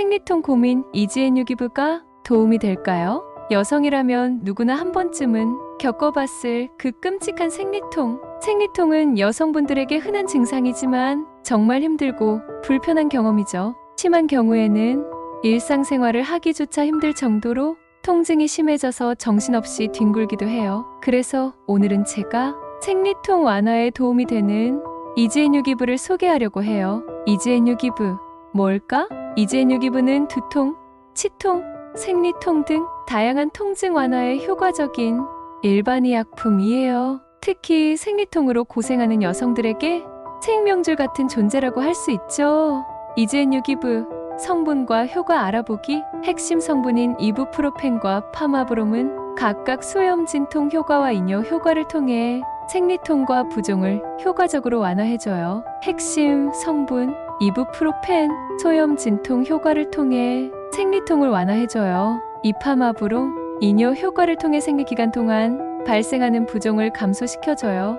생리통 고민 이지엔 유기부가 도움이 될까요? 여성이라면 누구나 한 번쯤은 겪어봤을 그 끔찍한 생리통. 생리통은 여성분들에게 흔한 증상이지만 정말 힘들고 불편한 경험이죠. 심한 경우에는 일상생활을 하기조차 힘들 정도로 통증이 심해져서 정신없이 뒹굴기도 해요. 그래서 오늘은 제가 생리통 완화에 도움이 되는 이지엔 유기부를 소개하려고 해요. 이지엔 유기부 뭘까? 이지엔 유기부는 두통, 치통, 생리통 등 다양한 통증 완화에 효과적인 일반의 약품이에요. 특히 생리통으로 고생하는 여성들에게 생명줄 같은 존재라고 할 수 있죠. 이지엔 유기부 성분과 효과 알아보기 핵심 성분인 이부프로펜과 파마브롬은 각각 소염 진통 효과와 이뇨 효과를 통해 생리통과 부종을 효과적으로 완화해줘요. 핵심 성분 이부프로펜 소염 진통 효과를 통해 생리통을 완화해줘요. 이파마브롬 이뇨 효과를 통해 생리 기간 동안 발생하는 부종을 감소시켜줘요.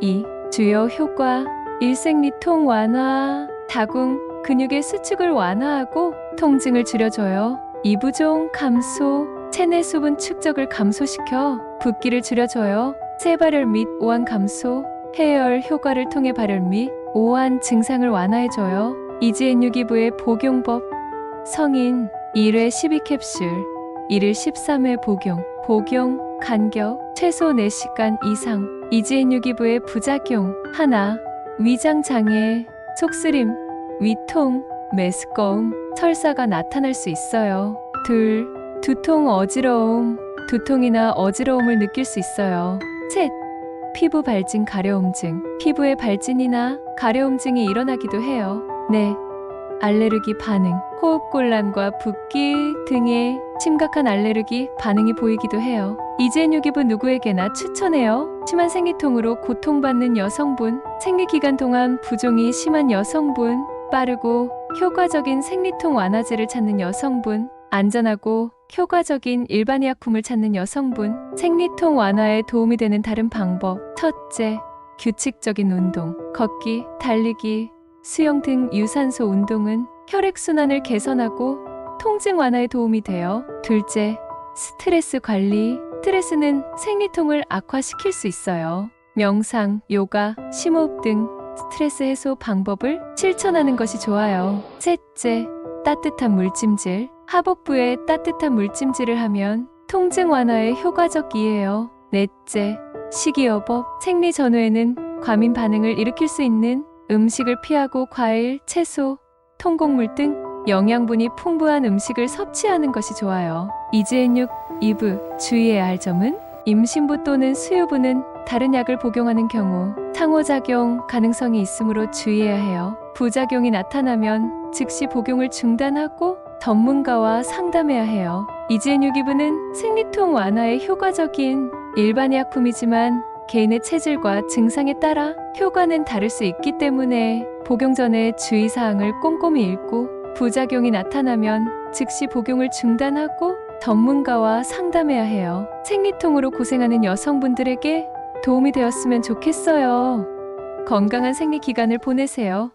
이 주요 효과 일생리통 완화 다궁 근육의 수축을 완화하고 통증을 줄여줘요. 이부종 감소 체내 수분 축적을 감소시켜 붓기를 줄여줘요. 세발열 및 오한 감소 해열 효과를 통해 발열 및 오한 증상을 완화해줘요. 이지엔 유기부의 복용법 성인 1회 12캡슐 1일 13회 복용 복용 간격 최소 4시간 이상 이지엔 유기부의 부작용 하나 위장 장애 속쓰림 위통 메스꺼움 설사가 나타날 수 있어요. 둘 두통 어지러움 두통이나 어지러움을 느낄 수 있어요. 셋 피부 발진 가려움증 피부에 발진이나 가려움증이 일어나기도 해요. 넷 알레르기 반응, 호흡곤란과 붓기 등의 심각한 알레르기 반응이 보이기도 해요. 이젠 유기부 누구에게나 추천해요. 심한 생리통으로 고통받는 여성분, 생리기간 동안 부종이 심한 여성분, 빠르고 효과적인 생리통 완화제를 찾는 여성분, 안전하고 효과적인 일반의약품을 찾는 여성분, 생리통 완화에 도움이 되는 다른 방법. 첫째, 규칙적인 운동, 걷기, 달리기, 수영 등 유산소 운동은 혈액순환을 개선하고 통증 완화에 도움이 돼요. 둘째, 스트레스 관리. 스트레스는 생리통을 악화시킬 수 있어요. 명상, 요가, 심호흡 등 스트레스 해소 방법을 실천하는 것이 좋아요. 셋째, 따뜻한 물찜질. 하복부에 따뜻한 물찜질을 하면 통증 완화에 효과적이에요. 넷째, 식이요법. 생리 전후에는 과민 반응을 일으킬 수 있는 음식을 피하고 과일, 채소, 통곡물 등 영양분이 풍부한 음식을 섭취하는 것이 좋아요. 이지엔육 2부 주의해야 할 점은 임신부 또는 수유부는 다른 약을 복용하는 경우 상호작용 가능성이 있으므로 주의해야 해요. 부작용이 나타나면 즉시 복용을 중단하고 전문가와 상담해야 해요. 이지엔유기부는 생리통 완화에 효과적인 일반 약품이지만 개인의 체질과 증상에 따라 효과는 다를 수 있기 때문에 복용 전에 주의사항을 꼼꼼히 읽고 부작용이 나타나면 즉시 복용을 중단하고 전문가와 상담해야 해요. 생리통으로 고생하는 여성분들에게 도움이 되었으면 좋겠어요. 건강한 생리 기간을 보내세요.